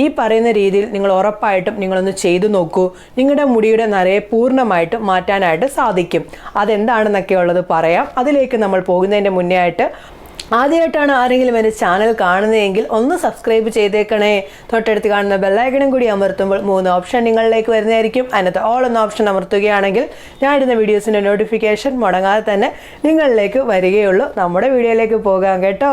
ഈ പറയുന്ന രീതിയിൽ നിങ്ങൾ ഉറപ്പായിട്ടും നിങ്ങളൊന്ന് ചെയ്തു നോക്കൂ. നിങ്ങളുടെ മുടിയുടെ നരയെ പൂർണമായിട്ട് മാറ്റാനായിട്ട് സാധിക്കും. അതെന്താണെന്നൊക്കെ ഉള്ളത് പറയാം. അതിലേക്ക് നമ്മൾ പോകുന്നതിന്റെ മുന്നേ ആയിട്ട് ആദ്യമായിട്ടാണ് ആരെങ്കിലും എന്റെ ചാനൽ കാണുന്നതെങ്കിൽ ഒന്ന് സബ്സ്ക്രൈബ് ചെയ്തേക്കണേ. തൊട്ടടുത്ത് കാണുന്ന ബെല്ലൈക്കണും കൂടി അമർത്തുമ്പോൾ മൂന്ന് ഓപ്ഷൻ നിങ്ങളിലേക്ക് വരുന്നതായിരിക്കും. അതിനകത്ത് ഓൾ എന്ന ഓപ്ഷൻ അമർത്തുകയാണെങ്കിൽ ഞാൻ ഇടുന്ന വീഡിയോസിന്റെ നോട്ടിഫിക്കേഷൻ മുടങ്ങാതെ തന്നെ നിങ്ങളിലേക്ക് വരികയുള്ളൂ. നമ്മുടെ വീഡിയോയിലേക്ക് പോകാം കേട്ടോ.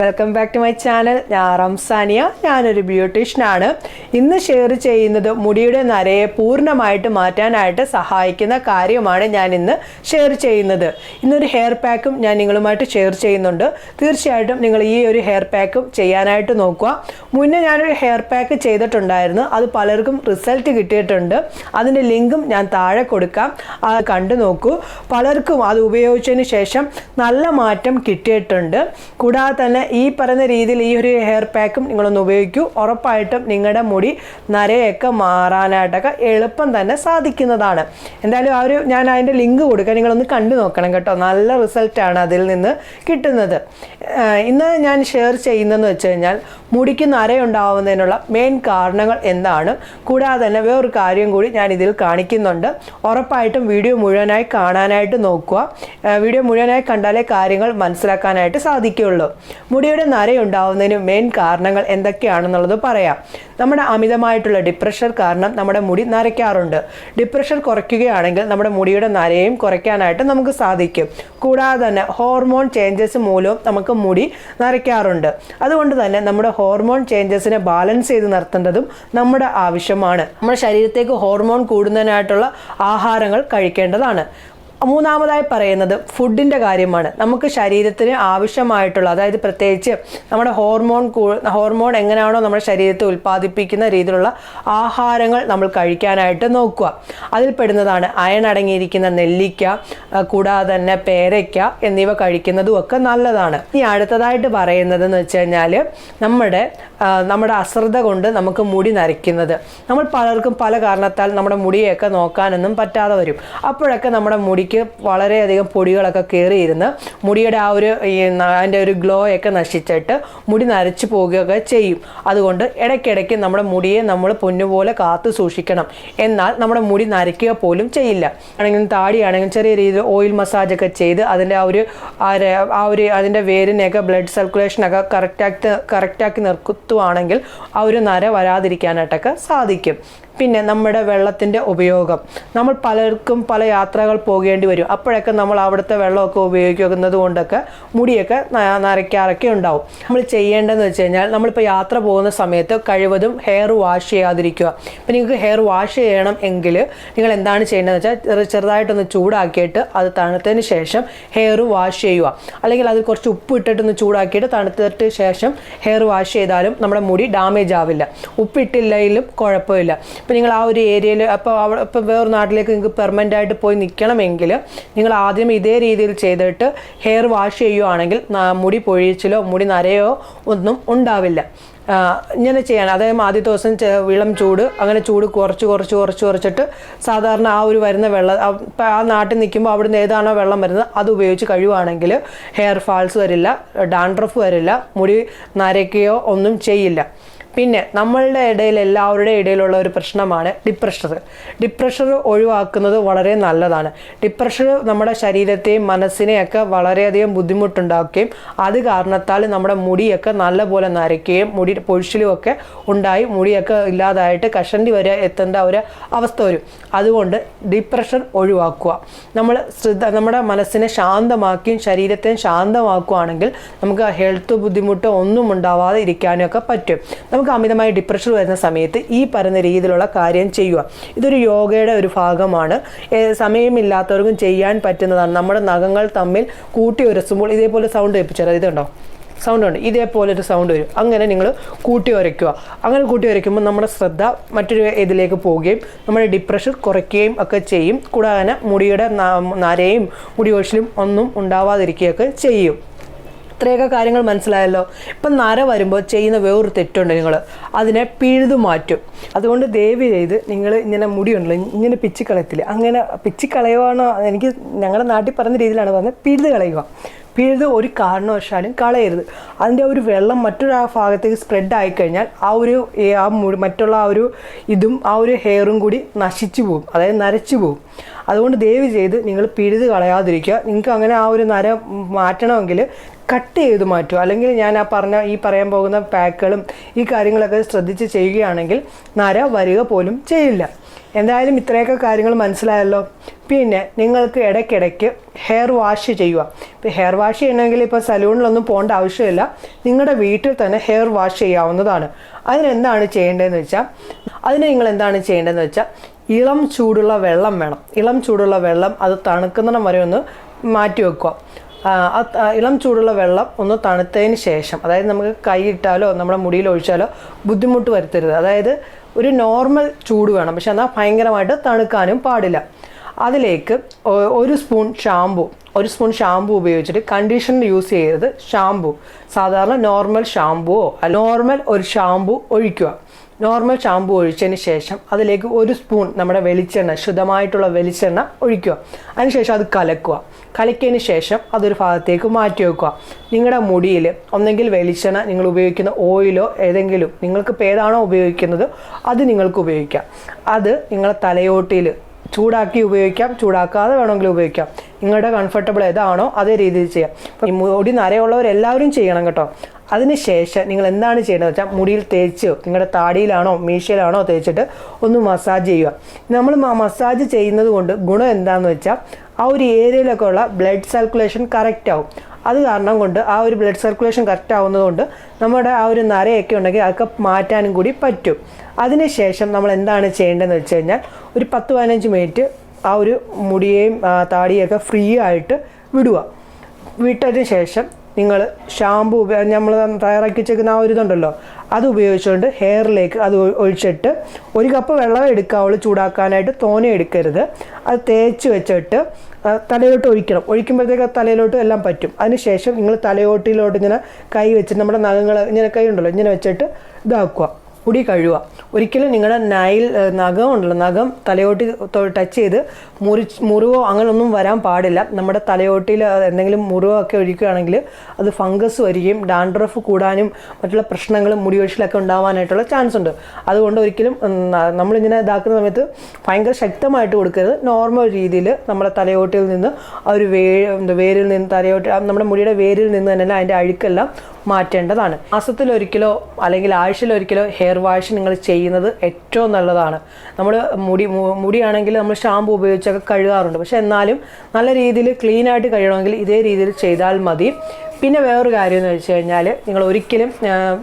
Welcome back to my channel ഞാൻ റംസാനിയ. ഞാനൊരു ബ്യൂട്ടീഷ്യനാണ് ഇന്ന് ഷെയർ ചെയ്യുന്നത് മുടിയുടെ നരയെ പൂർണമായിട്ട് മാറ്റാനായിട്ട് സഹായിക്കുന്ന കാര്യമാണ് ഞാൻ ഇന്ന് ഷെയർ ചെയ്യുന്നത്. ഇന്നൊരു ഹെയർ പാക്കും ഞാൻ നിങ്ങളുമായിട്ട് ഷെയർ ചെയ്യുന്നുണ്ട്. തീർച്ചയായിട്ടും നിങ്ങൾ ഈ ഒരു ഹെയർ പാക്കും ചെയ്യാനായിട്ട് നോക്കുക. മുന്നേ ഞാനൊരു ഹെയർ പാക്ക് ചെയ്തിട്ടുണ്ടായിരുന്നു. അത് പലർക്കും റിസൾട്ട് കിട്ടിയിട്ടുണ്ട്. അതിന്റെ ലിങ്കും ഞാൻ താഴെ കൊടുക്കാം. അത് കണ്ടു നോക്കൂ. പലർക്കും അത് ഉപയോഗിച്ചതിന് ശേഷം നല്ല മാറ്റം കിട്ടിയിട്ടുണ്ട്. കൂടാതെ തന്നെ ഈ പറയുന്ന രീതിയിൽ ഈ ഒരു ഹെയർ പാക്കും നിങ്ങളൊന്ന് ഉപയോഗിക്കൂ. ഉറപ്പായിട്ടും നിങ്ങളുടെ മുടി നരയൊക്കെ മാറാനായിട്ടൊക്കെ എളുപ്പം തന്നെ സാധിക്കുന്നതാണ്. എന്തായാലും ആ ഒരു ഞാൻ അതിന്റെ ലിങ്ക് കൊടുക്കാം. നിങ്ങളൊന്ന് കണ്ടു നോക്കണം കേട്ടോ. നല്ല റിസൾട്ടാണ് അതിൽ നിന്ന് കിട്ടുന്നത്. ഇന്ന് ഞാൻ ഷെയർ ചെയ്യുന്നതെന്ന് വെച്ച് കഴിഞ്ഞാൽ മുടിക്ക് നരയുണ്ടാവുന്നതിനുള്ള മെയിൻ കാരണങ്ങൾ എന്താണ്? കൂടാതെ തന്നെ വേറൊരു കാര്യം കൂടി ഞാൻ ഇതിൽ കാണിക്കുന്നുണ്ട്. ഉറപ്പായിട്ടും വീഡിയോ മുഴുവനായി കാണാനായിട്ട് നോക്കുക. വീഡിയോ മുഴുവനായി കണ്ടാലേ കാര്യങ്ങൾ മനസ്സിലാക്കാനായിട്ട് സാധിക്കുകയുള്ളൂ. മുടിയുടെ നരയുണ്ടാവുന്നതിന് മെയിൻ കാരണങ്ങൾ എന്തൊക്കെയാണെന്നുള്ളത് പറയാം. നമ്മുടെ അമിതമായിട്ടുള്ള ഡിപ്രഷർ കാരണം നമ്മുടെ മുടി നരയ്ക്കാറുണ്ട്. ഡിപ്രഷർ കുറയ്ക്കുകയാണെങ്കിൽ നമ്മുടെ മുടിയുടെ നരയും കുറയ്ക്കാനായിട്ട് നമുക്ക് സാധിക്കും. കൂടാതെ തന്നെ ഹോർമോൺ ചേഞ്ചസ് മൂലവും നമുക്ക് മുടി നരയ്ക്കാറുണ്ട്. അതുകൊണ്ട് തന്നെ നമ്മുടെ ഹോർമോൺ ചേഞ്ചസിനെ ബാലൻസ് ചെയ്ത് നിർത്തേണ്ടതും നമ്മുടെ ആവശ്യമാണ്. നമ്മുടെ ശരീരത്തേക്ക് ഹോർമോൺ കൂടുന്നതിനായിട്ടുള്ള ആഹാരങ്ങൾ കഴിക്കേണ്ടതാണ്. മൂന്നാമതായി പറയുന്നത് ഫുഡിന്റെ കാര്യമാണ്. നമുക്ക് ശരീരത്തിന് ആവശ്യമായിട്ടുള്ള അതായത് പ്രത്യേകിച്ച് നമ്മുടെ ഹോർമോൺ ഹോർമോൺ എങ്ങനെയാണോ നമ്മുടെ ശരീരത്തെ ഉൽപ്പാദിപ്പിക്കുന്ന രീതിയിലുള്ള ആഹാരങ്ങൾ നമ്മൾ കഴിക്കാനായിട്ട് നോക്കുക. അതിൽപ്പെടുന്നതാണ് അയൺ അടങ്ങിയിരിക്കുന്ന നെല്ലിക്ക കൂടാതെ തന്നെ പേരയ്ക്ക എന്നിവ കഴിക്കുന്നതും ഒക്കെ നല്ലതാണ്. ഇനി അടുത്തതായിട്ട് പറയുന്നതെന്ന് വെച്ച് കഴിഞ്ഞാൽ നമ്മുടെ നമ്മുടെ അശ്രദ്ധ കൊണ്ട് നമുക്ക് മുടി നരയ്ക്കുന്നത്. നമ്മൾ പലർക്കും പല കാരണത്താൽ നമ്മുടെ മുടിയൊക്കെ നോക്കാനൊന്നും പറ്റാതെ വരും. അപ്പോഴൊക്കെ നമ്മുടെ മുടിക്ക് വളരെയധികം പൊടികളൊക്കെ കയറിയിരുന്ന് മുടിയുടെ ആ ഒരു അതിന്റെ ഒരു ഗ്ലോ ഒക്കെ നശിച്ചിട്ട് മുടി നരച്ചു പോവുകയൊക്കെ ചെയ്യും. അതുകൊണ്ട് ഇടയ്ക്കിടയ്ക്ക് നമ്മുടെ മുടിയെ നമ്മൾ പൊന്നുപോലെ കാത്തു സൂക്ഷിക്കണം. എന്നാൽ നമ്മുടെ മുടി നരയ്ക്കുക പോലും ചെയ്യില്ല. ആണെങ്കിലും താടിയാണെങ്കിലും ചെറിയ രീതിയിൽ ഓയിൽ മസാജ് ഒക്കെ ചെയ്ത് അതിന്റെ ആ ഒരു- ആ ഒരു അതിന്റെ വേരിനെയൊക്കെ ബ്ലഡ് സർക്കുലേഷനൊക്കെ കറക്റ്റാക്കി കറക്റ്റാക്കി നിർത്തുവാണെങ്കിൽ ആ ഒരു നര വരാതിരിക്കാനായിട്ടൊക്കെ സാധിക്കും. പിന്നെ നമ്മുടെ വെള്ളത്തിന്റെ ഉപയോഗം. നമ്മൾ പലർക്കും പല യാത്രകൾ പോകേണ്ടി വരും. അപ്പോഴൊക്കെ നമ്മൾ അവിടുത്തെ വെള്ളമൊക്കെ ഉപയോഗിക്കുന്നത് കൊണ്ടൊക്കെ മുടിയൊക്കെ നരയ്ക്കാറൊക്കെ ഉണ്ടാവും. നമ്മൾ ചെയ്യേണ്ടതെന്ന് വെച്ച് കഴിഞ്ഞാൽ നമ്മളിപ്പോൾ യാത്ര പോകുന്ന സമയത്ത് കഴിവതും ഹെയർ വാഷ് ചെയ്യാതിരിക്കുക. ഇപ്പം നിങ്ങൾക്ക് ഹെയർ വാഷ് ചെയ്യണം എങ്കിൽ നിങ്ങൾ എന്താണ് ചെയ്യേണ്ടതെന്ന് വെച്ചാൽ ചെറു- ചെറുതായിട്ടൊന്ന് ചൂടാക്കിയിട്ട് അത് തണുത്തതിന് ശേഷം ഹെയർ വാഷ് ചെയ്യുക. അല്ലെങ്കിൽ അത് കുറച്ച് ഉപ്പ് ഇട്ടിട്ടൊന്ന് ചൂടാക്കിയിട്ട് തണുത്തിട്ട് ശേഷം ഹെയർ വാഷ് ചെയ്താലും നമ്മുടെ മുടി ഡാമേജ് ആവില്ല. ഉപ്പിട്ടില്ലെങ്കിലും കുഴപ്പമില്ല. ഇപ്പം നിങ്ങൾ ആ ഒരു ഏരിയയിൽ അപ്പോൾ അവിടെ ഇപ്പോൾ വേറൊരു നാട്ടിലേക്ക് നിങ്ങൾക്ക് പെർമനന്റ് ആയിട്ട് പോയി നിൽക്കണമെങ്കിൽ നിങ്ങൾ ആദ്യം ഇതേ രീതിയിൽ ചെയ്തിട്ട് ഹെയർ വാഷ് ചെയ്യുവാണെങ്കിൽ മുടി പൊഴിച്ചിലോ മുടി നരയോ ഒന്നും ഉണ്ടാവില്ല. ഇങ്ങനെ ചെയ്യണം. അതായത് ആദ്യത്തെ ദിവസം വിളം ചൂട് അങ്ങനെ ചൂട് കുറച്ച് കുറച്ച് കുറച്ച് കുറച്ചിട്ട് സാധാരണ ആ ഒരു വരുന്ന വെള്ളം ഇപ്പം ആ നാട്ടിൽ നിൽക്കുമ്പോൾ അവിടുന്ന് ഏതാണോ വെള്ളം വരുന്നത് അത് ഉപയോഗിച്ച് കഴിയുവാണെങ്കിൽ ഹെയർ ഫാൾസ് വരില്ല ഡാൻഡ്രഫ് വരില്ല മുടി നരയ്ക്കുകയോ ഒന്നും ചെയ്യില്ല. പിന്നെ നമ്മളുടെ ഇടയിൽ എല്ലാവരുടെ ഇടയിലുള്ള ഒരു പ്രശ്നമാണ് ഡിപ്രഷർ ഡിപ്രഷർ ഒഴിവാക്കുന്നത് വളരെ നല്ലതാണ്. ഡിപ്രഷർ നമ്മുടെ ശരീരത്തെയും മനസ്സിനെയൊക്കെ വളരെയധികം ബുദ്ധിമുട്ടുണ്ടാക്കുകയും അത് കാരണത്താൽ നമ്മുടെ മുടിയൊക്കെ നല്ലപോലെ നരയ്ക്കുകയും മുടി പൊഴിച്ചിലുമൊക്കെ ഉണ്ടായി മുടിയൊക്കെ ഇല്ലാതായിട്ട് കഷണ്ടി വരെ എത്തേണ്ട ഒരു അവസ്ഥ വരും. അതുകൊണ്ട് ഡിപ്രഷർ ഒഴിവാക്കുക. നമ്മൾ ശ്രദ്ധ നമ്മുടെ മനസ്സിനെ ശാന്തമാക്കിയും ശരീരത്തെ ശാന്തമാക്കുകയാണെങ്കിൽ നമുക്ക് ഹെൽത്ത് ബുദ്ധിമുട്ട് ഒന്നും ഉണ്ടാവാതെ ഇരിക്കാനൊക്കെ പറ്റും. നമുക്ക് അമിതമായ ഡിപ്രഷൻ വരുന്ന സമയത്ത് ഈ പറയുന്ന രീതിയിലുള്ള കാര്യം ചെയ്യുക. ഇതൊരു യോഗയുടെ ഒരു ഭാഗമാണ്. സമയമില്ലാത്തവർക്കും ചെയ്യാൻ പറ്റുന്നതാണ്. നമ്മുടെ നഖങ്ങൾ തമ്മിൽ കൂട്ടി ഉരസുമ്പോൾ ഇതേപോലെ സൗണ്ട് കേൾപ്പിച്ചാൽ ഇതുണ്ടോ? സൗണ്ട് ഉണ്ട്. ഇതേപോലെ ഒരു സൗണ്ട് വരും. അങ്ങനെ നിങ്ങൾ കൂട്ടി ഉരയ്ക്കുക. അങ്ങനെ കൂട്ടി ഉരയ്ക്കുമ്പോൾ നമ്മുടെ ശ്രദ്ധ മറ്റൊരു ഇതിലേക്ക് പോവുകയും നമ്മുടെ ഡിപ്രഷൻ കുറയ്ക്കുകയും ഒക്കെ ചെയ്യും. കൂടാതെ മുടിയുടെ നരയും മുടി ഒഴിച്ചിലും ഒന്നും ഉണ്ടാവാതിരിക്കുകയൊക്കെ ചെയ്യും. ഇത്രയൊക്കെ കാര്യങ്ങൾ മനസ്സിലായല്ലോ. ഇപ്പം നര വരുമ്പോൾ ചെയ്യുന്ന വേറൊരു തെറ്റുണ്ട് നിങ്ങൾ അതിനെ പിഴുതു മാറ്റും. അതുകൊണ്ട് ദയവ് ചെയ്ത് നിങ്ങൾ ഇങ്ങനെ മുടിയുണ്ടല്ലോ ഇങ്ങനെ പിച്ചി കളയത്തില്ല. അങ്ങനെ പിച്ചി കളയുവാണോ? എനിക്ക് ഞങ്ങളുടെ നാട്ടിൽ പറഞ്ഞ രീതിയിലാണ് പറഞ്ഞത്. പിഴുത് കളയുക. പിഴുത് ഒരു കാരണവശാലും കളയരുത്. അതിന്റെ ഒരു വെള്ളം മറ്റൊരു ആ ഭാഗത്തേക്ക് സ്പ്രെഡ് ആയിക്കഴിഞ്ഞാൽ ആ ഒരു ആ മുടി മറ്റുള്ള ആ ഒരു ഇതും ആ ഒരു ഹെയറും കൂടി നശിച്ചു പോകും. അതായത് നരച്ചു പോകും. അതുകൊണ്ട് ദയവ് ചെയ്ത് നിങ്ങൾ പിഴുത് കളയാതിരിക്കുക. നിങ്ങൾക്ക് അങ്ങനെ ആ ഒരു നര മാറ്റണമെങ്കിൽ കട്ട് ചെയ്ത് മാറ്റുക. അല്ലെങ്കിൽ ഞാൻ ആ പറഞ്ഞ ഈ പറയാൻ പോകുന്ന പാക്കുകളും ഈ കാര്യങ്ങളൊക്കെ ശ്രദ്ധിച്ച് ചെയ്യുകയാണെങ്കിൽ നര വരിക പോലും ചെയ്യില്ല. എന്തായാലും ഇത്രയൊക്കെ കാര്യങ്ങൾ മനസ്സിലായല്ലോ. പിന്നെ നിങ്ങൾക്ക് ഇടയ്ക്കിടയ്ക്ക് ഹെയർ വാഷ് ചെയ്യുക. ഇപ്പോൾ ഹെയർ വാഷ് ചെയ്യണമെങ്കിൽ ഇപ്പോൾ സലൂണിലൊന്നും പോകേണ്ട ആവശ്യമില്ല. നിങ്ങളുടെ വീട്ടിൽ തന്നെ ഹെയർ വാഷ് ചെയ്യാവുന്നതാണ്. അതിനെന്താണ് ചെയ്യേണ്ടതെന്ന് വെച്ചാൽ അതിന് നിങ്ങൾ എന്താണ് ചെയ്യേണ്ടതെന്ന് വെച്ചാൽ ഇളം ചൂടുള്ള വെള്ളം വേണം. ഇളം ചൂടുള്ള വെള്ളം അത് തണുക്കുന്നിടം വരെ ഒന്ന് മാറ്റി വെക്കുക. ഇളം ചൂടുള്ള വെള്ളം ഒന്ന് തണുത്തതിന് ശേഷം അതായത് നമുക്ക് കൈയിട്ടാലോ നമ്മുടെ മുടിയിൽ ഒഴിച്ചാലോ ബുദ്ധിമുട്ട് വരുത്തരുത്. അതായത് ഒരു നോർമൽ ചൂട് വേണം. പക്ഷെ എന്നാൽ ഭയങ്കരമായിട്ട് തണുക്കാനും പാടില്ല. അതിലേക്ക് ഒരു സ്പൂൺ ഷാമ്പു ഒരു സ്പൂൺ ഷാമ്പു ഉപയോഗിച്ചിട്ട് കണ്ടീഷണർ യൂസ് ചെയ്യരുത്. ഷാമ്പു സാധാരണ നോർമൽ ഷാമ്പുവോ നോർമൽ ഒരു ഷാമ്പു ഒഴിക്കുക. നോർമൽ ഷാമ്പു ഒഴിച്ചതിന് ശേഷം അതിലേക്ക് ഒരു സ്പൂൺ നമ്മുടെ വെളിച്ചെണ്ണ ശുദ്ധമായിട്ടുള്ള വെളിച്ചെണ്ണ ഒഴിക്കുക. അതിനുശേഷം അത് കലക്കുക. കലക്കിയതിന് ശേഷം അതൊരു ഭാഗത്തേക്ക് മാറ്റി വെക്കുക. നിങ്ങളുടെ മുടിയിൽ ഒന്നെങ്കിൽ വെളിച്ചെണ്ണ നിങ്ങൾ ഉപയോഗിക്കുന്ന ഓയിലോ ഏതെങ്കിലും നിങ്ങൾക്ക് ഏതാണോ ഉപയോഗിക്കുന്നത് അത് നിങ്ങൾക്ക് ഉപയോഗിക്കാം. അത് നിങ്ങളുടെ തലയോട്ടിയിൽ ചൂടാക്കി ഉപയോഗിക്കാം. ചൂടാക്കാതെ വേണമെങ്കിൽ ഉപയോഗിക്കാം. നിങ്ങളുടെ കംഫർട്ടബിൾ ഏതാണോ അതേ രീതിയിൽ ചെയ്യാം. ഈ മുടി നരയുള്ളവരെല്ലാവരും ചെയ്യണം കേട്ടോ. അതിനുശേഷം നിങ്ങൾ എന്താണ് ചെയ്യേണ്ടത് വെച്ചാൽ മുടിയിൽ തേച്ച് നിങ്ങളുടെ താടിയിലാണോ മീശയിലാണോ തേച്ചിട്ട് ഒന്ന് മസാജ് ചെയ്യുക. നമ്മൾ മസാജ് ചെയ്യുന്നത് കൊണ്ട് ഗുണം എന്താണെന്ന് വെച്ചാൽ ആ ഒരു ഏരിയയിലൊക്കെ ഉള്ള ബ്ലഡ് സർക്കുലേഷൻ കറക്റ്റ് ആവും. അത് കാരണം കൊണ്ട് ആ ഒരു ബ്ലഡ് സർക്കുലേഷൻ കറക്റ്റ് ആവുന്നതുകൊണ്ട് നമ്മുടെ ആ ഒരു നരയൊക്കെ ഉണ്ടെങ്കിൽ അതൊക്കെ മാറ്റാനും കൂടി പറ്റും. അതിനുശേഷം നമ്മൾ എന്താണ് ചെയ്യേണ്ടതെന്ന് വെച്ച് കഴിഞ്ഞാൽ ഒരു പത്ത് പതിനഞ്ച് മിനിറ്റ് ആ ഒരു മുടിയെയും താടിയൊക്കെ ഫ്രീ ആയിട്ട് വിടുക. വിട്ടതിന് ശേഷം നിങ്ങൾ ഷാമ്പു നമ്മൾ തയ്യാറാക്കി വെച്ചേക്കുന്ന ആ ഒരു ഇതുണ്ടല്ലോ. അത് ഉപയോഗിച്ചുകൊണ്ട് ഹെയറിലേക്ക് അത് ഒഴിച്ചിട്ട് ഒരു കപ്പ് വെള്ളം എടുക്കാവുള്ളൂ ചൂടാക്കാനായിട്ട് തോനെ എടുക്കരുത്. അത് തേച്ച് വെച്ചിട്ട് തലയിലോട്ട് ഒഴിക്കണം. ഒഴിക്കുമ്പോഴത്തേക്ക് തലയിലോട്ട് എല്ലാം പറ്റും. അതിനുശേഷം നിങ്ങൾ തലയോട്ടിലോട്ട് ഇങ്ങനെ കൈ വെച്ചിട്ട് നമ്മുടെ നഖങ്ങൾ ഇങ്ങനെ കൈ ഉണ്ടല്ലോ ഇങ്ങനെ വെച്ചിട്ട് ഇതാക്കുക. മുടി കഴുകുക ഒരിക്കലും നിങ്ങളുടെ നൈൽ നഖം ഉണ്ടല്ലോ നഖം തലയോട്ടി ടച്ച് ചെയ്ത് മുറി മുറിവോ അങ്ങനെയൊന്നും വരാൻ പാടില്ല. നമ്മുടെ തലയോട്ടിയിൽ എന്തെങ്കിലും മുറിവോ ഒക്കെ ഒഴിക്കുകയാണെങ്കിൽ അത് ഫംഗസ് വരികയും ഡാൻഡ്രഫ് കൂടാനും മറ്റുള്ള പ്രശ്നങ്ങളും മുടി ഒഴിച്ചിലൊക്കെ ഉണ്ടാവാനായിട്ടുള്ള ചാൻസ് ഉണ്ട്. അതുകൊണ്ട് ഒരിക്കലും നമ്മളിങ്ങനെ ഇതാക്കുന്ന സമയത്ത് ഭയങ്കര ശക്തമായിട്ട് കൊടുക്കരുത്. നോർമൽ രീതിയിൽ നമ്മുടെ തലയോട്ടിയിൽ നിന്ന് ആ ഒരു വേ വേരിൽ നിന്ന് തലയോട്ടി നമ്മുടെ മുടിയുടെ വേരിൽ നിന്ന് തന്നെ അതിന്റെ അഴുക്കെല്ലാം മാറ്റേണ്ടതാണ്. മാസത്തിലൊരിക്കലോ അല്ലെങ്കിൽ ആഴ്ചയിൽ ഒരിക്കലോ വാഷ് നിങ്ങൾ ചെയ്യുന്നത് ഏറ്റവും നല്ലതാണ്. നമ്മൾ മുടി മുടിയാണെങ്കിൽ നമ്മൾ ഷാമ്പു ഉപയോഗിച്ചൊക്കെ കഴുകാറുണ്ട്. പക്ഷെ എന്നാലും നല്ല രീതിയിൽ ക്ലീൻ ആയിട്ട് കഴുകണമെങ്കിൽ ഇതേ രീതിയിൽ ചെയ്താൽ മതി. പിന്നെ വേറൊരു കാര്യം എന്ന് വെച്ച് കഴിഞ്ഞാൽ നിങ്ങൾ ഒരിക്കലും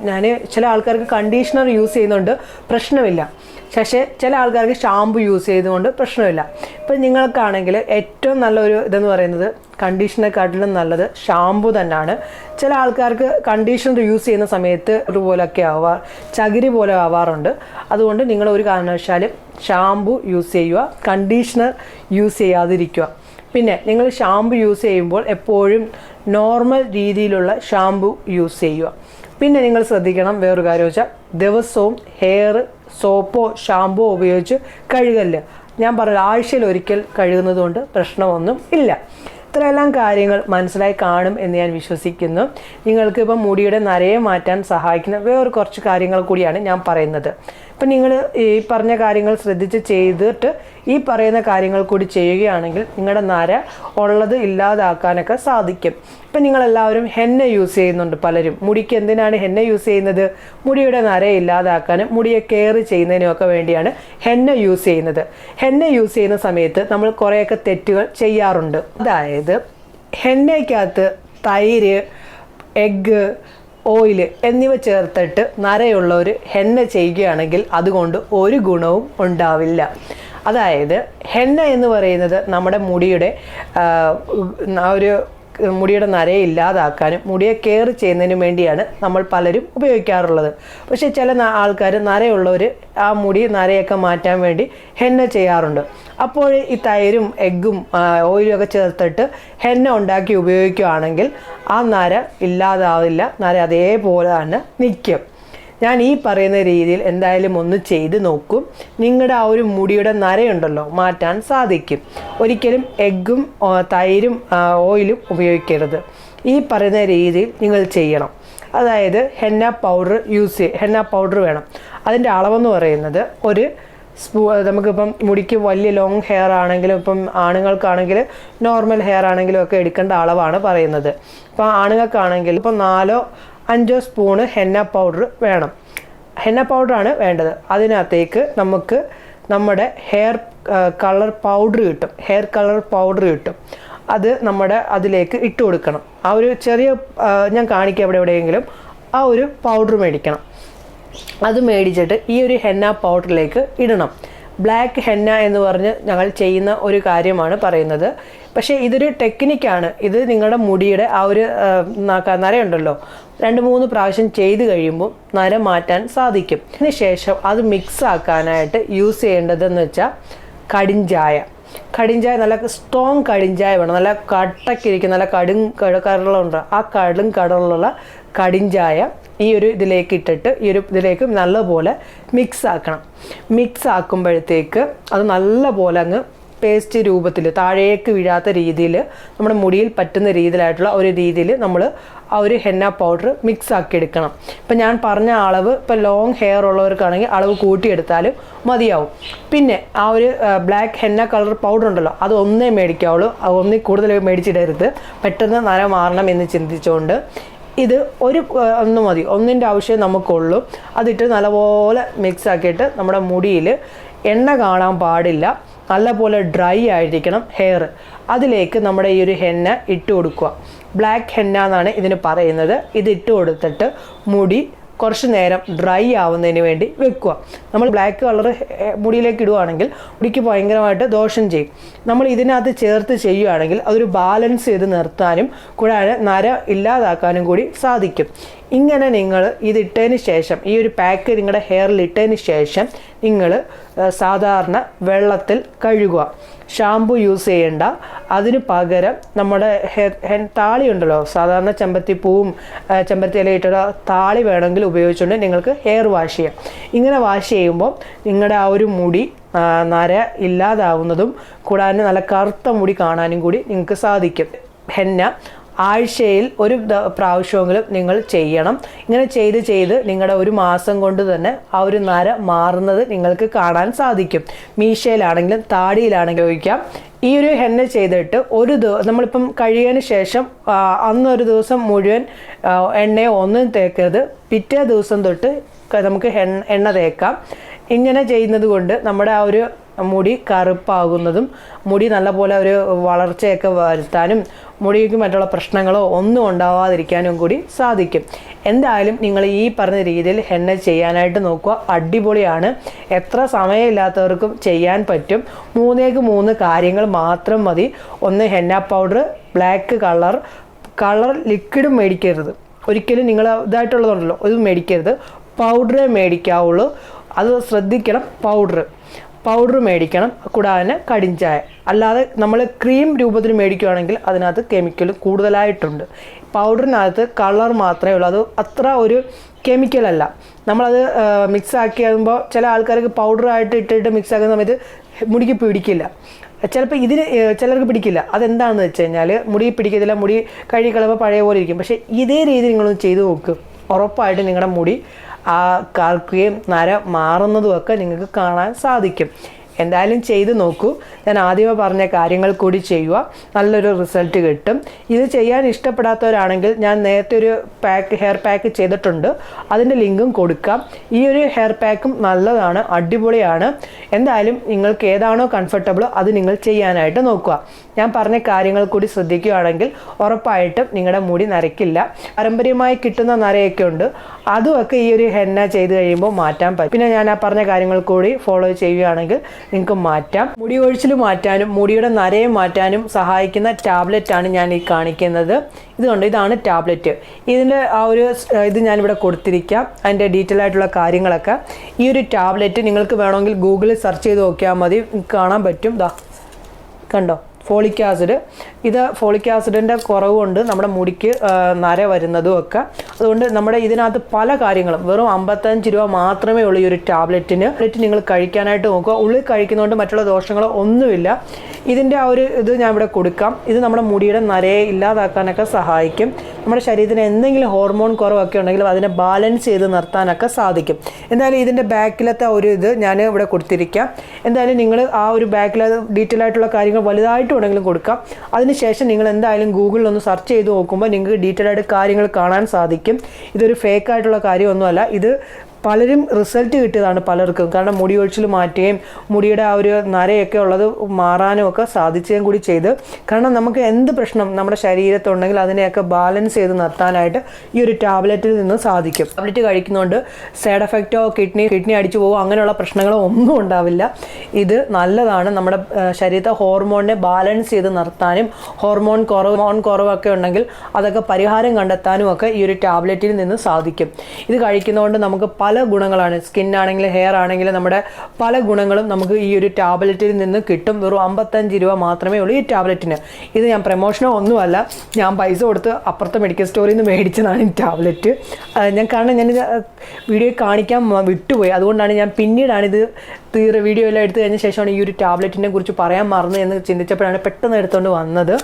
ഞാൻ ചില ആൾക്കാർക്ക് കണ്ടീഷണർ യൂസ് ചെയ്യുന്നുണ്ട്. പ്രശ്നമില്ല. പക്ഷേ ചില ആൾക്കാർക്ക് ഷാമ്പു യൂസ് ചെയ്തുകൊണ്ട് പ്രശ്നമില്ല. ഇപ്പം നിങ്ങൾക്കാണെങ്കിൽ ഏറ്റവും നല്ലൊരു ഇതെന്ന് പറയുന്നത് കണ്ടീഷണറെക്കാട്ടിലും നല്ലത് ഷാമ്പു തന്നെയാണ്. ചില ആൾക്കാർക്ക് കണ്ടീഷണർ യൂസ് ചെയ്യുന്ന സമയത്ത് ഇതുപോലൊക്കെ ആവാ ചകിരി പോലെ ആവാറുണ്ട്. അതുകൊണ്ട് നിങ്ങൾ ഒരു കാരണവശാലും ഷാമ്പു യൂസ് ചെയ്യുക കണ്ടീഷണർ യൂസ് ചെയ്യാതിരിക്കുക. പിന്നെ നിങ്ങൾ ഷാമ്പു യൂസ് ചെയ്യുമ്പോൾ എപ്പോഴും നോർമൽ രീതിയിലുള്ള ഷാമ്പു യൂസ് ചെയ്യുക. പിന്നെ നിങ്ങൾ ശ്രദ്ധിക്കണം വേറൊരു കാര്യം വെച്ചാൽ ദിവസവും ഹെയർ സോപ്പോ ഷാമ്പോ ഉപയോഗിച്ച് കഴുകല്ല് ഞാൻ പറഞ്ഞ ആഴ്ചയിൽ ഒരിക്കൽ കഴുകുന്നതുകൊണ്ട് പ്രശ്നമൊന്നും ഇല്ല. ഇത്രയെല്ലാം കാര്യങ്ങൾ മനസ്സിലായി കാണും എന്ന് ഞാൻ വിശ്വസിക്കുന്നു. നിങ്ങൾക്ക് ഇപ്പം മുടിയുടെ നരയെ മാറ്റാൻ സഹായിക്കുന്ന വേറെ കുറച്ച് കാര്യങ്ങൾ കൂടിയാണ് ഞാൻ പറയുന്നത്. ഇപ്പം നിങ്ങൾ ഈ പറഞ്ഞ കാര്യങ്ങൾ ശ്രദ്ധിച്ച് ചെയ്തിട്ട് ഈ പറയുന്ന കാര്യങ്ങൾ കൂടി ചെയ്യുകയാണെങ്കിൽ നിങ്ങളുടെ നര ഉള്ളത് ഇല്ലാതാക്കാനൊക്കെ സാധിക്കും. ഇപ്പം നിങ്ങളെല്ലാവരും ഹെന്ന യൂസ് ചെയ്യുന്നുണ്ട് പലരും. മുടിക്ക് എന്തിനാണ് ഹെന്ന യൂസ് ചെയ്യുന്നത്? മുടിയുടെ നര ഇല്ലാതാക്കാനും മുടിയെ കെയർ ചെയ്യുന്നതിനൊക്കെ വേണ്ടിയാണ് ഹെന്ന യൂസ് ചെയ്യുന്നത്. ഹെന്ന യൂസ് ചെയ്യുന്ന സമയത്ത് നമ്മൾ കുറേയൊക്കെ തെറ്റുകൾ ചെയ്യാറുണ്ട്. അതായത് ഹെന്നയ്ക്കകത്ത് തൈര് എഗ്ഗ് ഓയിൽ എന്നിവ ചേർത്തിട്ട് നരയുള്ള ഒരു ഹെന്ന ചെയ്യുകയാണെങ്കിൽ അതുകൊണ്ട് ഒരു ഗുണവും ഉണ്ടാവില്ല. അതായത് ഹെന്ന എന്ന് പറയുന്നത് നമ്മുടെ മുടിയുടെ ഒരു മുടിയുടെ നരയെ ഇല്ലാതാക്കാനും മുടിയെ കെയർ ചെയ്യുന്നതിനും വേണ്ടിയാണ് നമ്മൾ പലരും ഉപയോഗിക്കാറുള്ളത്. പക്ഷേ ചില ആൾക്കാർ നരയുള്ളവർ ആ മുടി നരയൊക്കെ മാറ്റാൻ വേണ്ടി ഹെന്ന ചെയ്യാറുണ്ട്. അപ്പോൾ ഈ തൈരും എഗ്ഗും ഓയിലും ഒക്കെ ചേർത്തിട്ട് ഹെന്ന ഉണ്ടാക്കി ഉപയോഗിക്കുകയാണെങ്കിൽ ആ നര ഇല്ലാതാവില്ല. നര അതേപോലെ തന്നെ നിൽക്കും. ഞാൻ ഈ പറയുന്ന രീതിയിൽ എന്തായാലും ഒന്ന് ചെയ്ത് നോക്കും. നിങ്ങളുടെ ആ ഒരു മുടിയുടെ നരയുണ്ടല്ലോ മാറ്റാൻ സാധിക്കും. ഒരിക്കലും എഗ്ഗും തൈരും ഓയിലും ഉപയോഗിക്കരുത്. ഈ പറയുന്ന രീതിയിൽ നിങ്ങൾ ചെയ്യണം. അതായത് henna powder use henna powder വേണം. അതിന്റെ അളവെന്ന് പറയുന്നത് ഒരു സ്പൂ നമുക്കിപ്പം മുടിക്ക് വലിയ ലോങ് ഹെയർ ആണെങ്കിലും ഇപ്പം ആണുങ്ങൾക്കാണെങ്കിൽ നോർമൽ ഹെയർ ആണെങ്കിലും ഒക്കെ എടുക്കേണ്ട അളവാണ് പറയുന്നത്. ഇപ്പോൾ ആണുങ്ങൾക്കാണെങ്കിൽ ഇപ്പം നാലോ അഞ്ചോ സ്പൂണ് ഹെന്ന പൗഡർ വേണം. ഹെന്ന പൗഡറാണ് വേണ്ടത്. അതിനകത്തേക്ക് നമുക്ക് നമ്മുടെ ഹെയർ കളർ പൗഡർ കിട്ടും. ഹെയർ കളർ പൗഡർ കിട്ടും. അത് നമ്മുടെ അതിലേക്ക് ഇട്ട് കൊടുക്കണം. ആ ഒരു ചെറിയ ഞാൻ കാണിക്കാം എവിടെ എവിടെയെങ്കിലും. ആ ഒരു പൗഡർ മേടിക്കണം. അത് മേടിച്ചിട്ട് ഈ ഒരു ഹെന്ന പൗഡറിലേക്ക് ഇടണം. ബ്ലാക്ക് ഹെന്ന എന്ന് പറഞ്ഞ് ഞങ്ങൾ ചെയ്യുന്ന ഒരു കാര്യമാണ് പറയുന്നത്. പക്ഷേ ഇതൊരു ടെക്നിക്കാണ്. ഇത് നിങ്ങളുടെ മുടിയുടെ ആ ഒരു നരയുണ്ടല്ലോ. രണ്ട് മൂന്ന് പ്രാവശ്യം ചെയ്ത് കഴിയുമ്പോൾ നര മാറ്റാൻ സാധിക്കും. അതിനുശേഷം അത് മിക്സ് ആക്കാനായിട്ട് യൂസ് ചെയ്യേണ്ടതെന്ന് വെച്ചാൽ കടിഞ്ചായ കടിഞ്ചായ നല്ല സ്ട്രോങ് കടിഞ്ചായ വേണം. നല്ല കട്ടക്കിരിക്കും നല്ല കടും കടലുണ്ട്. ആ കടും കടലുള്ള കടിഞ്ചായ ഈ ഒരു ഇതിലേക്ക് ഇട്ടിട്ട് ഈ ഒരു ഇതിലേക്ക് നല്ലപോലെ മിക്സ് ആക്കണം മിക്സ് ആക്കുമ്പോഴത്തേക്ക് അത് നല്ലപോലെ അങ്ങ് പേസ്റ്റ് രൂപത്തിൽ താഴേക്ക് വീഴാത്ത രീതിയിൽ നമ്മുടെ മുടിയിൽ പറ്റുന്ന രീതിയിലായിട്ടുള്ള ഒരു രീതിയിൽ നമ്മൾ ആ ഒരു ഹെന്ന പൗഡർ മിക്സ് ആക്കി എടുക്കണം. ഇപ്പം ഞാൻ പറഞ്ഞ അളവ് ഇപ്പം ലോങ് ഹെയർ ഉള്ളവർക്കാണെങ്കിൽ അളവ് കൂട്ടിയെടുത്താലും മതിയാവും. പിന്നെ ആ ഒരു ബ്ലാക്ക് ഹെന്ന കളർ പൗഡർ ഉണ്ടല്ലോ അത് ഒന്നേ മേടിക്കാവുള്ളൂ. ഒന്നിൽ കൂടുതൽ മേടിച്ചിടരുത്. പെട്ടെന്ന് നര മാറണം എന്ന് ചിന്തിച്ചുകൊണ്ട് ഇത് ഒരു ഒന്ന് മതി. ഒന്നിന്റെ ആവശ്യം നമുക്കുള്ളൂ. അതിട്ട് നല്ലപോലെ മിക്സ് ആക്കിയിട്ട് നമ്മുടെ മുടിയിൽ എണ്ണ കാണാൻ പാടില്ല. നല്ലപോലെ ഡ്രൈ ആയിരിക്കണം ഹെയർ. അതിലേക്ക് നമ്മുടെ ഈ ഒരു ഹെന്ന ഇട്ട് കൊടുക്കുക. ബ്ലാക്ക് ഹെന്ന എന്നാണ് ഇതിന് പറയുന്നത്. ഇത് ഇട്ട് കൊടുത്തിട്ട് മുടി കുറച്ച് നേരം ഡ്രൈ ആവുന്നതിന് വേണ്ടി വെക്കുക. നമ്മൾ ബ്ലാക്ക് കളർ മുടിയിലേക്ക് ഇടുവാണെങ്കിൽ മുടിക്ക് ഭയങ്കരമായിട്ട് ദോഷം ചെയ്യും. നമ്മൾ ഇതിനകത്ത് ചേർത്ത് ചെയ്യുകയാണെങ്കിൽ അതൊരു ബാലൻസ് ചെയ്ത് നിർത്താനും കൂടാതെ നര ഇല്ലാതാക്കാനും കൂടി സാധിക്കും. ഇങ്ങനെ നിങ്ങൾ ഇതിട്ടതിന് ശേഷം ഈ ഒരു പാക്ക് നിങ്ങളുടെ ഹെയറിൽ ഇട്ടതിന് ശേഷം നിങ്ങൾ സാധാരണ വെള്ളത്തിൽ കഴുകുക. ഷാമ്പു യൂസ് ചെയ്യേണ്ട. അതിന് പകരം നമ്മുടെ ഹെൻ താളി ഉണ്ടല്ലോ സാധാരണ ചെമ്പത്തിപ്പൂവും ചെമ്പത്തി ഇലയിട്ടുള്ള താളി വേണമെങ്കിൽ ഉപയോഗിച്ചുകൊണ്ട് നിങ്ങൾക്ക് ഹെയർ വാഷ് ചെയ്യാം. ഇങ്ങനെ വാഷ് ചെയ്യുമ്പോൾ നിങ്ങളുടെ ആ ഒരു മുടി നര ഇല്ലാതാവുന്നതും കൂടാതെ നല്ല കറുത്ത മുടി കാണാനും കൂടി നിങ്ങൾക്ക് സാധിക്കും. ഹെന്ന ആഴ്ചയിൽ ഒരു പ്രാവശ്യമെങ്കിലും നിങ്ങൾ ചെയ്യണം. ഇങ്ങനെ ചെയ്ത് ചെയ്ത് നിങ്ങളുടെ ഒരു മാസം കൊണ്ട് തന്നെ ആ ഒരു നര മാറുന്നത് നിങ്ങൾക്ക് കാണാൻ സാധിക്കും. മീശയിലാണെങ്കിലും താടിയിലാണെങ്കിലും ഉപയോഗിക്കാം. ഈ ഒരു ഹെന്ന ചെയ്തിട്ട് ഒരു ദിവസം നമ്മളിപ്പം കഴിയതിന് ശേഷം അന്നൊരു ദിവസം മുഴുവൻ എണ്ണയോ ഒന്നും തേക്കരുത്. പിറ്റേ ദിവസം തൊട്ട് നമുക്ക് എണ്ണ തേക്കാം. ഇങ്ങനെ ചെയ്യുന്നത് കൊണ്ട് നമ്മുടെ ആ ഒരു മുടി കറുപ്പാകുന്നതും മുടി നല്ലപോലെ ഒരു വളർച്ചയൊക്കെ വരുത്താനും മുടിക്ക് മറ്റുള്ള പ്രശ്നങ്ങളോ ഒന്നും ഉണ്ടാവാതിരിക്കാനും കൂടി സാധിക്കും. എന്തായാലും നിങ്ങൾ ഈ പറഞ്ഞ രീതിയിൽ ഹെന്ന ചെയ്യാനായിട്ട് നോക്കുക. അടിപൊളിയാണ്. എത്ര സമയമില്ലാത്തവർക്കും ചെയ്യാൻ പറ്റും. മൂന്നേക്ക് മൂന്ന് കാര്യങ്ങൾ മാത്രം മതി. ഒന്ന് henna powder black colour colour ലിക്വിഡും മേടിക്കരുത്. ഒരിക്കലും നിങ്ങൾ ഇതായിട്ടുള്ളതുണ്ടല്ലോ ഇത് മേടിക്കരുത്. പൗഡറേ മേടിക്കാവുള്ളൂ. അത് ശ്രദ്ധിക്കണം പൗഡർ. പൗഡർ മേടിക്കണം കൂടാതെ കടിഞ്ചായ അല്ലാതെ നമ്മൾ ക്രീം രൂപത്തിൽ മേടിക്കുകയാണെങ്കിൽ അതിനകത്ത് കെമിക്കൽ കൂടുതലായിട്ടുണ്ട്. പൗഡറിനകത്ത് കളർ മാത്രമേ ഉള്ളൂ. അത് അത്ര ഒരു കെമിക്കലല്ല നമ്മളത് മിക്സ് ആക്കി ആകുമ്പോൾ ചില ആൾക്കാർക്ക് പൗഡറായിട്ട് ഇട്ടിട്ട് മിക്സ് ആക്കുന്ന സമയത്ത് മുടിക്ക് പിടിക്കില്ല. ചിലപ്പോൾ ഇതിന് ചിലർക്ക് പിടിക്കില്ല. അതെന്താണെന്ന് വെച്ച് കഴിഞ്ഞാൽ മുടി പിടിക്കത്തില്ല മുടി കഴുകി കളയുമ്പോൾ പഴയ പോലെ ഇരിക്കും. പക്ഷേ ഇതേ രീതി നിങ്ങളൊന്ന് ചെയ്തു നോക്ക്. ഉറപ്പായിട്ട് നിങ്ങളുടെ മുടി ആ കാൽക്കുകയും നര മാറുന്നതുമൊക്കെ നിങ്ങൾക്ക് കാണാൻ സാധിക്കും. എന്തായാലും ചെയ്ത് നോക്കൂ. ഞാൻ ആദ്യമേ പറഞ്ഞ കാര്യങ്ങൾ കൂടി ചെയ്യുക. നല്ലൊരു റിസൾട്ട് കിട്ടും. ഇത് ചെയ്യാൻ ഇഷ്ടപ്പെടാത്തവരാണെങ്കിൽ ഞാൻ നേരത്തെ ഒരു പാക്ക് ഹെയർ പാക്ക് ചെയ്തിട്ടുണ്ട്. അതിന്റെ ലിങ്കും കൊടുക്കാം. ഈ ഒരു ഹെയർ പാക്കും നല്ലതാണ് അടിപൊളിയാണ്. എന്തായാലും നിങ്ങൾക്ക് ഏതാണോ കംഫർട്ടബിൾ അത് നിങ്ങൾ ചെയ്യാനായിട്ട് നോക്കുക. ഞാൻ പറഞ്ഞ കാര്യങ്ങൾ കൂടി ശ്രദ്ധിക്കുകയാണെങ്കിൽ ഉറപ്പായിട്ടും നിങ്ങളുടെ മുടി നരയ്ക്കില്ല. പാരമ്പര്യമായി കിട്ടുന്ന നരയൊക്കെ ഉണ്ട്. അതുമൊക്കെ ഈ ഒരു ഹെന്ന ചെയ്ത് കഴിയുമ്പോൾ മാറ്റാൻ പറ്റും. പിന്നെ ഞാൻ ആ പറഞ്ഞ കാര്യങ്ങൾ കൂടി ഫോളോ ചെയ്യുകയാണെങ്കിൽ നിങ്ങൾക്ക് മാറ്റാം. മുടി ഒഴിച്ചിൽ മാറ്റാനും മുടിയുടെ നരയെ മാറ്റാനും സഹായിക്കുന്ന ടാബ്ലറ്റ് ആണ് ഞാൻ ഈ കാണിക്കുന്നത്. ഇതുകൊണ്ട് ഇതാണ് ടാബ്ലറ്റ്. ഇതിന്റെ ആ ഒരു ഇത് ഞാനിവിടെ കൊടുത്തിരിക്കാം. അതിന്റെ ഡീറ്റെയിൽ ആയിട്ടുള്ള കാര്യങ്ങളൊക്കെ. ഈ ഒരു ടാബ്ലറ്റ് നിങ്ങൾക്ക് വേണമെങ്കിൽ ഗൂഗിളിൽ സെർച്ച് ചെയ്ത് നോക്കിയാൽ മതി. കാണാൻ പറ്റും. ദാ കണ്ടോ? Folic acid. ഇത് ഫോളിക് ആസിഡിന്റെ കുറവ് കൊണ്ട് നമ്മുടെ മുടിക്ക് നര വരുന്നതും ഒക്കെ. അതുകൊണ്ട് നമ്മുടെ ഇതിനകത്ത് പല കാര്യങ്ങളും വെറും അമ്പത്തഞ്ച് രൂപ മാത്രമേ ഉള്ളൂ ഈ ഒരു ടാബ്ലറ്റിന്. ടാബ്ലറ്റ് നിങ്ങൾ കഴിക്കാനായിട്ട് നോക്കുക. ഉള്ളിൽ കഴിക്കുന്നതുകൊണ്ട് മറ്റുള്ള ദോഷങ്ങളോ ഒന്നുമില്ല. ഇതിന്റെ ആ ഒരു ഇത് ഞാൻ ഇവിടെ കൊടുക്കാം. ഇത് നമ്മുടെ മുടിയുടെ നരയെ ഇല്ലാതാക്കാനൊക്കെ സഹായിക്കും. നമ്മുടെ ശരീരത്തിന് എന്തെങ്കിലും ഹോർമോൺ കുറവൊക്കെ ഉണ്ടെങ്കിലും അതിനെ ബാലൻസ് ചെയ്ത് നിർത്താനൊക്കെ സാധിക്കും. എന്തായാലും ഇതിന്റെ ബാക്കിലത്തെ ഒരു ഇത് ഞാൻ ഇവിടെ കൊടുത്തിരിക്കാം. എന്തായാലും നിങ്ങൾ ആ ഒരു ബാക്കിൽ ഡീറ്റെയിൽ ആയിട്ടുള്ള കാര്യങ്ങൾ വലുതായിട്ട് വേണമെങ്കിലും കൊടുക്കാം. അതിനുശേഷം നിങ്ങൾ എന്തായാലും ഗൂഗിളിൽ ഒന്ന് സെർച്ച് ചെയ്ത് നോക്കുമ്പോൾ നിങ്ങൾക്ക് ഡീറ്റെയിൽ ആയിട്ട് കാര്യങ്ങൾ കാണാൻ സാധിക്കും. ഇതൊരു ഫേക്ക് ആയിട്ടുള്ള കാര്യമൊന്നുമല്ല. ഇത് പലരും റിസൾട്ട് കിട്ടിയതാണ് പലർക്കും. കാരണം മുടി ഒഴിച്ചിൽ മാറ്റുകയും മുടിയുടെ ആ ഒരു നരയൊക്കെ ഉള്ളത് മാറാനും ഒക്കെ സാധിക്കുകയും കൂടി ചെയ്ത്. കാരണം നമുക്ക് എന്ത് പ്രശ്നം നമ്മുടെ ശരീരത്തുണ്ടെങ്കിൽ അതിനെയൊക്കെ ബാലൻസ് ചെയ്ത് നിർത്താനായിട്ട് ഈ ഒരു ടാബ്ലറ്റിൽ നിന്ന് സാധിക്കും. ടാബ്ലറ്റ് കഴിക്കുന്നതുകൊണ്ട് സൈഡ് എഫക്റ്റോ കിഡ്നി കിഡ്നി അടിച്ചു പോകുമോ അങ്ങനെയുള്ള പ്രശ്നങ്ങളോ ഒന്നും ഉണ്ടാവില്ല. ഇത് നല്ലതാണ്. നമ്മുടെ ശരീരത്തെ ഹോർമോണിനെ ബാലൻസ് ചെയ്ത് നിർത്താനും ഹോർമോൺ കുറവ് ഹോർമോൺ കുറവൊക്കെ ഉണ്ടെങ്കിൽ അതൊക്കെ പരിഹാരം കണ്ടെത്താനും ഒക്കെ ഈ ഒരു ടാബ്ലറ്റിൽ നിന്ന് സാധിക്കും. ഇത് കഴിക്കുന്നതുകൊണ്ട് നമുക്ക് ഗുണങ്ങളാണ്. സ്കിൻ ആണെങ്കിലും ഹെയർ ആണെങ്കിലും നമ്മുടെ പല ഗുണങ്ങളും നമുക്ക് ഈ ഒരു ടാബ്ലറ്റിൽ നിന്ന് കിട്ടും. വെറും അമ്പത്തഞ്ച് രൂപ മാത്രമേ ഉള്ളൂ ഈ ടാബ്ലറ്റിന്. ഇത് ഞാൻ പ്രമോഷനോ ഒന്നുമല്ല. ഞാൻ പൈസ കൊടുത്ത് അപ്പുറത്തെ മെഡിക്കൽ സ്റ്റോറിൽ നിന്ന് മേടിച്ചതാണ് ഈ ടാബ്ലറ്റ്. ഞാൻ കാരണം ഞാൻ വീഡിയോ കാണിക്കാൻ വിട്ടുപോയി. അതുകൊണ്ടാണ് ഞാൻ പിന്നീടാണ് ഇത് തീർ വീഡിയോ എല്ലാം എടുത്തു കഴിഞ്ഞ ശേഷമാണ് ഈ ഒരു ടാബ്ലറ്റിനെ കുറിച്ച് പറയാൻ മറന്നു എന്ന് ചിന്തിച്ചപ്പോഴാണ് പെട്ടെന്ന് എടുത്തുകൊണ്ട് വന്നത്.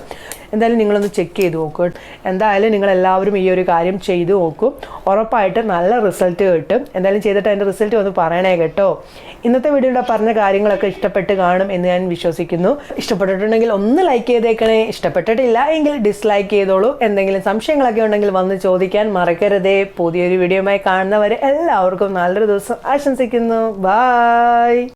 എന്തായാലും നിങ്ങളൊന്ന് ചെക്ക് ചെയ്ത് നോക്കൂ. എന്തായാലും നിങ്ങൾ എല്ലാവരും ഈ ഒരു കാര്യം ചെയ്തു നോക്കും. ഉറപ്പായിട്ട് നല്ല റിസൾട്ട് കിട്ടും. എന്തായാലും ചെയ്തിട്ട് അതിന്റെ റിസൾട്ട് ഒന്ന് പറയണേ കേട്ടോ. ഇന്നത്തെ വീഡിയോയുടെ പറഞ്ഞ കാര്യങ്ങളൊക്കെ ഇഷ്ടപ്പെട്ട് കാണും എന്ന് ഞാൻ വിശ്വസിക്കുന്നു. ഇഷ്ടപ്പെട്ടിട്ടുണ്ടെങ്കിൽ ഒന്ന് ലൈക്ക് ചെയ്തേക്കണേ. ഇഷ്ടപ്പെട്ടിട്ടില്ല എങ്കിൽ ഡിസ്ലൈക്ക് ചെയ്തോളൂ. എന്തെങ്കിലും സംശയങ്ങളൊക്കെ ഉണ്ടെങ്കിൽ വന്ന് ചോദിക്കാൻ മറക്കരുതേ. പുതിയൊരു വീഡിയോയുമായി കാണുന്നവരെ എല്ലാവർക്കും നല്ലൊരു ദിവസം ആശംസിക്കുന്നു. ബായ്